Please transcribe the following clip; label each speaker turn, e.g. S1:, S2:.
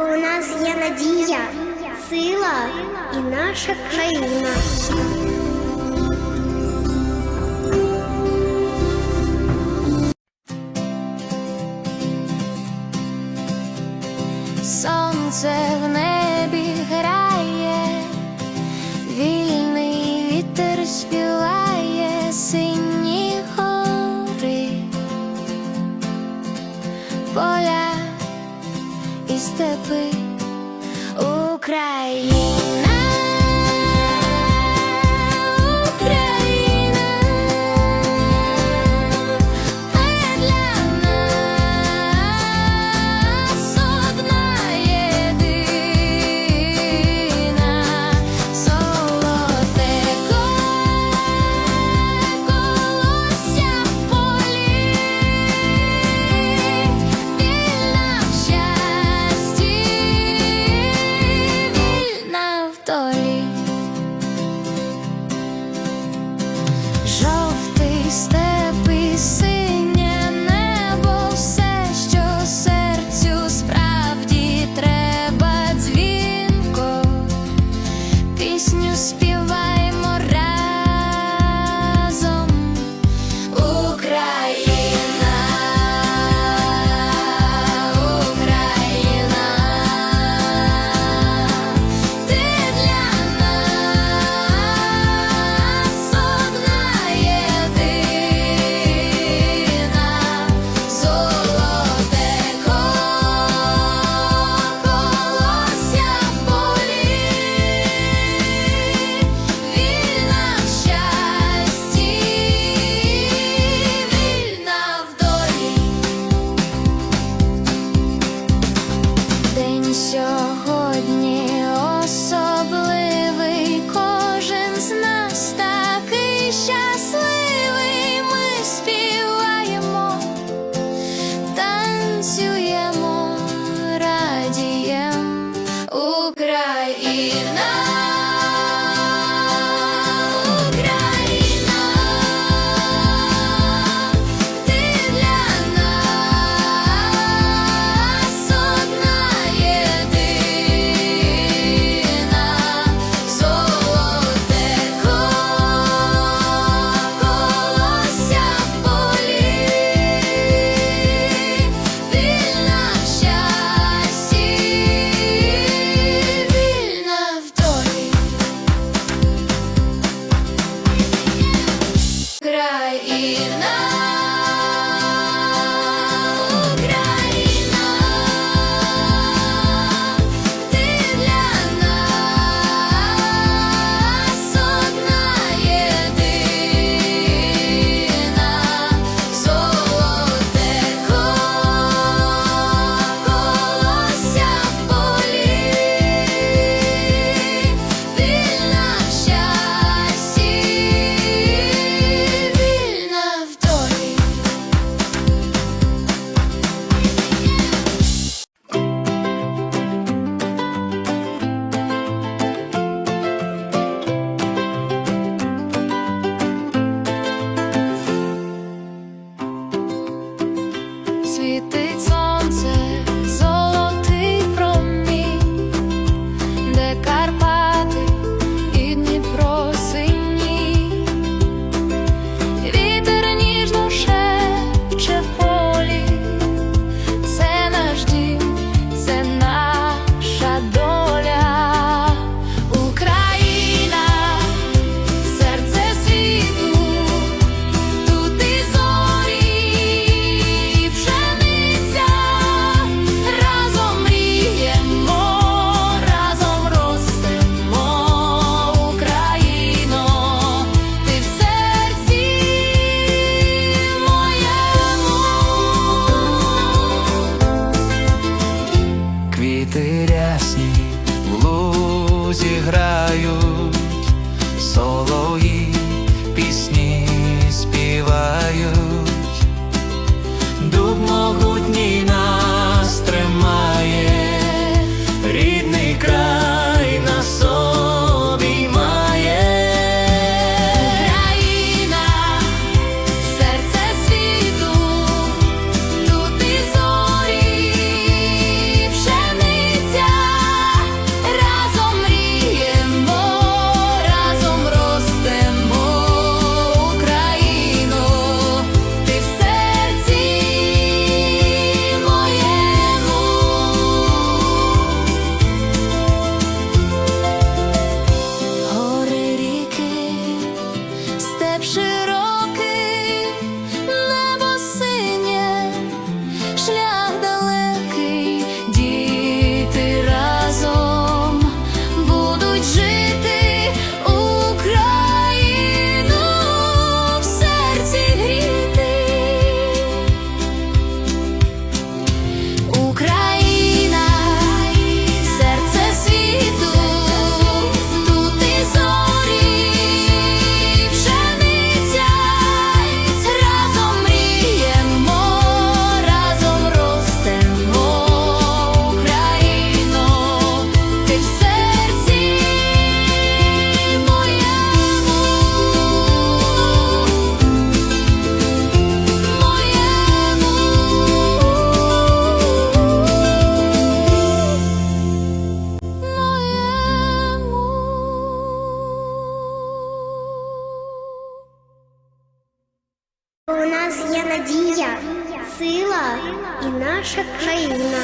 S1: У нас є надія, сила і наша країна.
S2: Сонце в небі грає, вільний вітер співає. Україна. світить.
S3: діти рясні в лузі грають
S2: солої.
S1: У нас є надія, сила і наша країна.